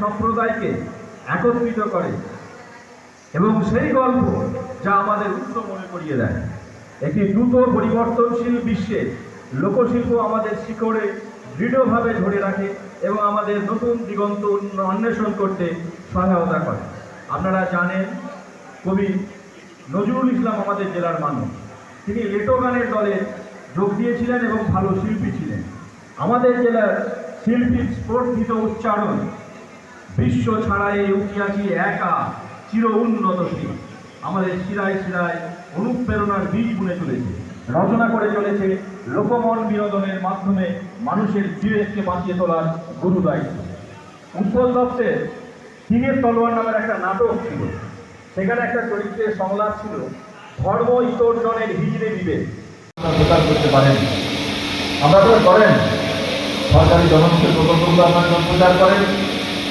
সম্প্রদায়কে একত্রিত করে এবং সেই গল্প যা আমাদের উচ্চ মনে করিয়ে দেয়। একটি দ্রুত পরিবর্তনশীল বিশ্বে লোকশিল্প আমাদের শিকড়ে দৃঢ়ভাবে ধরে রাখে এবং আমাদের নতুন দিগন্ত অন্বেষণ করতে সহায়তা করে। আপনারা জানেন, কবি নজরুল ইসলাম আমাদের জেলার মানুষ। তিনি লেটো গানের দলে যোগ দিয়েছিলেন এবং ভালো শিল্পী ছিলেন। আমাদের জেলার শিল্পীর স্পর্ধিত উচ্চারণ বিশ্ব ছাড়াই উঠিয়াছি একা চির উন্নতশীল আমাদের শিরায় শিরায় অনুপ্রেরণার বীজ বুনে চলেছে, রচনা করে চলেছে লোকমন বিনোদনের মাধ্যমে মানুষের বিবেককে বাঁচিয়ে তোলার গুরু দায়িত্ব। উৎপল দত্তের সিনের তলোয়ার নামের একটা নাটক ছিল। সেখানে একটা চরিত্রের সংলাপ ছিল, ধর্ম ইতর্জনের হিজড়ে বিবেক। প্রকাশ করতে পারেন। তো করেন। সরকারি জনমুখী প্রকল্পগুলো আপনারা প্রচার করেন।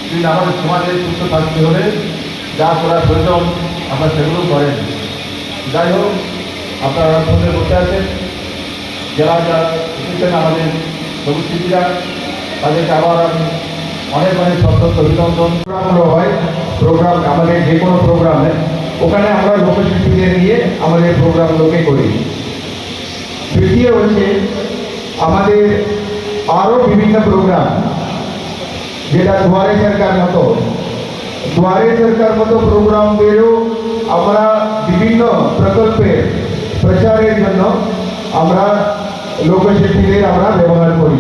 কিন্তু আমাদের সমাজে সুস্থ থাকতে হলে যা করার প্রয়োজন আমরা সেগুলো করেন। যাই হোক, আপনারা ফোনে বসে আছেন। যারা যারা এসেছেন আমাদের সবুজ শিল্পীরা তাদেরকে আবার আমি অনেক অনেক সত্যত্ব অভিনন্দন। প্রোগ্রামগুলো হয়, প্রোগ্রাম আমাদের যে কোনো প্রোগ্রামে। ওখানে আমরা লোকশিল্পীদের নিয়ে আমাদের প্রোগ্রামগুলোকে করি। তৃতীয় হচ্ছে আমাদের আরও বিভিন্ন প্রোগ্রাম। যেটা দুয়ারে সরকার মতো। দুয়ারে সরকার মতো প্রোগ্রাম বেরো আমরা বিভিন্ন প্রকল্পে প্রচারের জন্য আমরা লোকশক্তিকে আমরা ব্যবহার করি।